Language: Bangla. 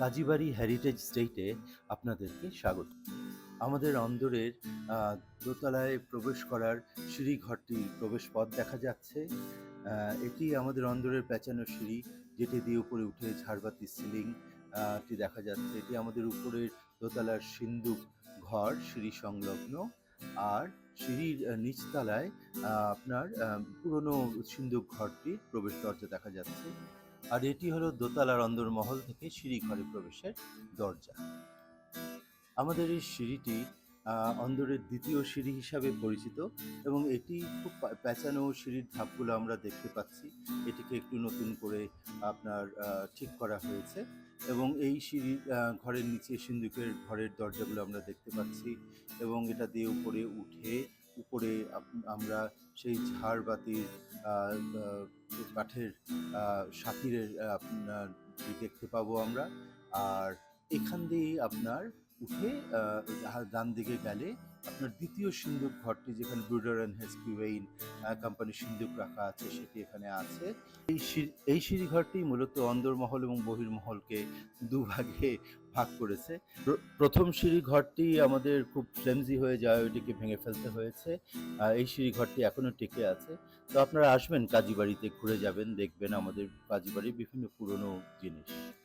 কাজীবাড়ি হেরিটেজ স্টেটে আপনাদেরকে স্বাগত। আমাদের অন্দরের দোতলায় প্রবেশ করার সিঁড়িঘরটি প্রবেশ পথ দেখা যাচ্ছে। এটি আমাদের অন্দরের পেঁচানো সিঁড়ি, যেটি দিয়ে উপরে উঠে ঝাড়বাতি সিলিং টি দেখা যাচ্ছে। এটি আমাদের উপরের দোতলার সিন্দুক ঘর, সিঁড়ি সংলগ্ন। আর সিঁড়ির নিচতলায় আপনার পুরনো সিন্দুক ঘরটির প্রবেশ দরজা দেখা যাচ্ছে। আর এটি হলো দোতলার অন্দরমহল থেকে সিঁড়ি ঘরে প্রবেশের দরজা। আমাদের এই সিঁড়িটি অন্দরের দ্বিতীয় সিঁড়ি হিসাবে পরিচিত এবং এটি খুব প্যাঁচানো সিঁড়ির ধাপগুলো আমরা দেখতে পাচ্ছি। এটিকে একটু নতুন করে আপনার ঠিক করা হয়েছে এবং এই আহ, ঘরের নিচে সিন্দুকের ঘরের দরজাগুলো আমরা দেখতে পাচ্ছি এবং এটা দিয়ে উপরে উঠে উপরে আমরা সেই ঝাড়বাতির কাঠের সাথীরের আপনার দেখতে পাবো আমরা। আর এখান দিয়ে আপনার উঠে ডান দিকে গেলে আপনার দ্বিতীয় সিন্দুক ঘরটি যেখানে ব্রুডার অ্যান্ড হেসকিউইন কোম্পানির সিন্দুক রাখা আছে, সেটি এখানে আছে। এই এই সিঁড়িঘরটি মূলত অন্দরমহল এবং বহির্মহলকে দুভাগে ভাগ করেছে। প্রথম সিঁড়ি ঘরটি আমাদের খুব ফ্লেমজি হয়ে যাওয়া ওইটিকে ভেঙে ফেলতে হয়েছে এই সিঁড়ি ঘরটি এখনও টিকে আছে। তো আপনারা আসবেন কাজীবাড়িতে, ঘুরে যাবেন, দেখবেন আমাদের কাজীবাড়ির বিভিন্ন পুরনো জিনিস।